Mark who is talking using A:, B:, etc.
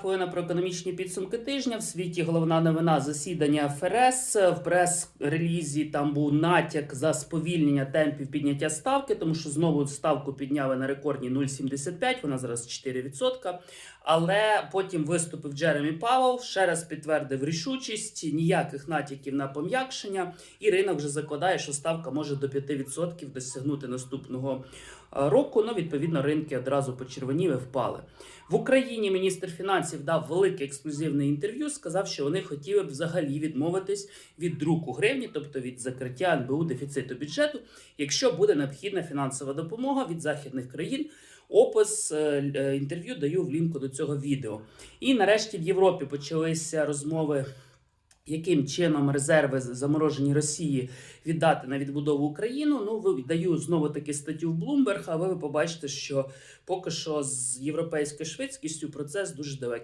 A: Хвилина про економічні підсумки тижня. В світі головна новина засідання ФРС. В прес-релізі там був натяк за сповільнення темпів підняття ставки, тому що знову ставку підняли на рекордні 0,75, вона зараз 4%. Але потім виступив Джеремі Павел, ще раз підтвердив рішучість, ніяких натяків на пом'якшення. І ринок вже закладає, що ставка може до 5% досягнути наступного е, року. Ну, відповідно, ринки одразу почервоніли, впали. В Україні міністр фінансів дав велике ексклюзивне інтерв'ю. Сказав, що вони хотіли б взагалі відмовитись від друку гривні, тобто від закриття НБУ дефіциту бюджету, якщо буде необхідна фінансова допомога від західних країн. Опис е, е, інтерв'ю даю в лінку до цього відео. І нарешті в Європі почалися розмови. Яким чином резерви заморожені Росії віддати на відбудову Україну? Ну, даю знову таки статтю в Bloomberg, але ви побачите, що поки що з європейською швидкістю процес дуже далекий.